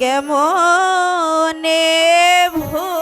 কেমনে ভূ